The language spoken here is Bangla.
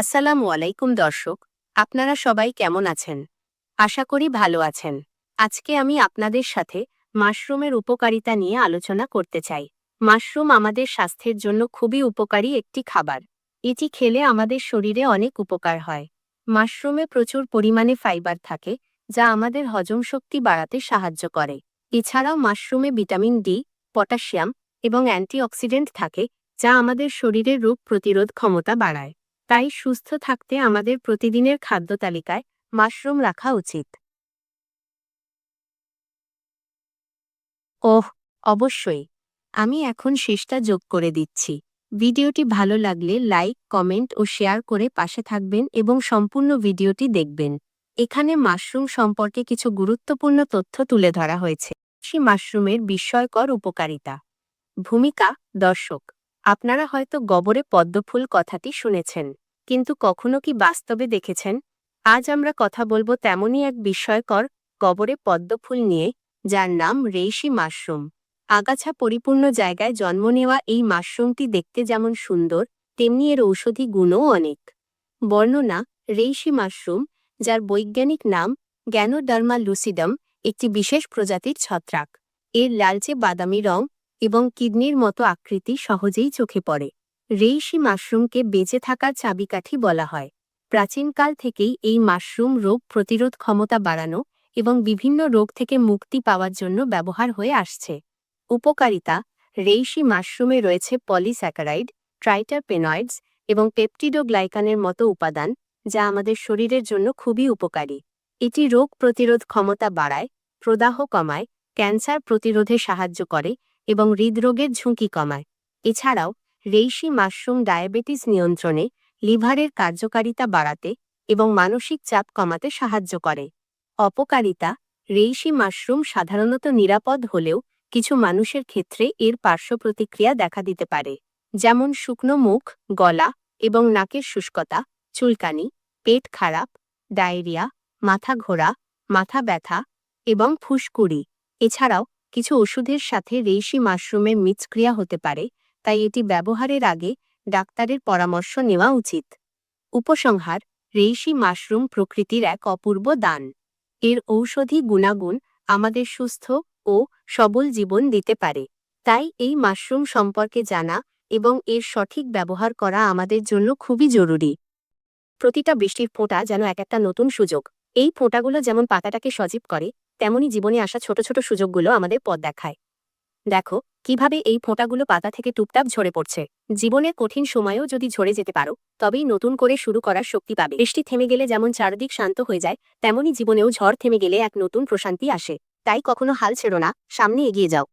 আসসালামু আলাইকুম দর্শক, আপনারা সবাই কেমন আছেন? আশা করি ভালো আছেন। আজকে আমি আপনাদের সাথে মাশরুমের উপকারিতা নিয়ে আলোচনা করতে চাই। মাশরুম আমাদের স্বাস্থ্যের জন্য খুবই উপকারী একটি খাবার। এটি খেলে আমাদের শরীরে অনেক উপকার হয়। মাশরুমে প্রচুর পরিমাণে ফাইবার থাকে, যা আমাদের হজম শক্তি বাড়াতে সাহায্য করে। এছাড়াও মাশরুমে ভিটামিন ডি, পটাশিয়াম এবং অ্যান্টিঅক্সিডেন্ট থাকে, যা আমাদের শরীরের রোগ প্রতিরোধ ক্ষমতা বাড়ায়। তাই সুস্থ থাকতে আমাদের প্রতিদিনের খাদ্য তালিকায় মাশরুম রাখা উচিত। ওহ, অবশ্যই। আমি এখন শেষটা যোগ করে দিচ্ছি। ভিডিওটি ভালো লাগলে লাইক, কমেন্ট ও শেয়ার করে পাশে থাকবেন এবং সম্পূর্ণ ভিডিওটি দেখবেন। এখানে মাশরুম সম্পর্কে কিছু গুরুত্বপূর্ণ তথ্য তুলে ধরা হয়েছে। সে মাশরুমের বিস্ময়কর উপকারিতা। ভূমিকা, দর্শক। আপনারা হয়তো গবরে পদ্মফুল কথাটি শুনেছেন। কিন্তু কখনো কি বাস্তবে দেখেছেন? আজ আমরা কথা বলব তেমনই এক বিস্ময়কর গবরে পদ্মফুল নিয়ে, যার নাম রেইশি মাশরুম। আগাছা পরিপূর্ণ জায়গায় জন্ম নেওয়া এই মাশরুমটি দেখতে যেমন সুন্দর, তেমনি এর ঔষধি গুণও অনেক। বর্ণনা, রেইশি মাশরুম, যার বৈজ্ঞানিক নাম গ্যানোডার্মা লুসিডম একটি বিশেষ প্রজাতির ছত্রাক। এর লালচে বাদামি রং এবং কিডনির মতো আকৃতি সহজেই চোখে পড়ে। রেইশি মাশরুমকে বেঁচে থাকার চাবিকাঠি বলা হয়। প্রাচীনকাল থেকেই এই মাশরুম রোগ প্রতিরোধ ক্ষমতা বাড়ানো এবং বিভিন্ন রোগ থেকে মুক্তি পাওয়ার জন্য ব্যবহার হয়ে আসছে। উপকারিতা রেইশি মাশরুমে রয়েছে পলিস্যাকারাইড, ট্রাইটারপেনয়েডস এবং পেপটিডোগ্লাইকানের মতো উপাদান, যা আমাদের শরীরের জন্য খুবই উপকারী। এটি রোগ প্রতিরোধ ক্ষমতা বাড়ায়, প্রদাহ কমায়, ক্যান্সার প্রতিরোধে সাহায্য করে এবং হৃদরোগের ঝুঁকি কমায়। এছাড়াও রেইশি মাশরুম ডায়াবেটিস নিয়ন্ত্রণে লিভারের কার্যকারিতা বাড়াতে এবং মানসিক চাপ কমাতে সাহায্য করে। অপকারিতা রেইশি মাশরুম সাধারণত নিরাপদ হলেও কিছু মানুষের ক্ষেত্রে এর পার্শ্ব প্রতিক্রিয়া দেখা দিতে পারে, যেমন শুকনো মুখ, গলা এবং নাকের শুষ্কতা, চুলকানি, পেট খারাপ, ডায়রিয়া, মাথা ঘোরা, মাথা ব্যথা এবং ফুসকুড়ি। এছাড়াও কিছু ওষুধের সাথে রেইশি মাশরুমের মিথস্ক্রিয়া হতে পারে তাই এটি ব্যবহারের আগে ডাক্তারের পরামর্শ নেওয়া উচিত। উপসংহার রেইশি মাশরুম প্রকৃতির এক অপূর্ব দান। এর ঔষধি গুণাগুণ আমাদের সুস্থ ও সবল জীবন দিতে পারে। তাই এই মাশরুম সম্পর্কে জানা এবং এর সঠিক ব্যবহার করা আমাদের জন্য খুবই জরুরি। প্রতিটা বৃষ্টির ফোঁটা যেন এক একটা নতুন সুযোগ। এই ফোঁটাগুলো যেমন পাতাটাকে সজীব করে, তেমনি জীবনে আসা ছোট ছোট সুযোগগুলো আমাদের পথ দেখায়। দেখো কীভাবে এই ফোঁটাগুলো পাতা থেকে টুপটাপ ঝরে পড়ছে? জীবনের কঠিন সময়েও যদি ঝরে যেতে পারো, তবেই নতুন করে শুরু করার শক্তি পাবে। বৃষ্টি থেমে গেলে যেমন চারদিক শান্ত হয়ে যায়, তেমনি জীবনেও ঝড় থেমে গেলে এক নতুন প্রশান্তি আসে। তাই কখনো হাল ছেড়ো না, সামনে এগিয়ে যাও।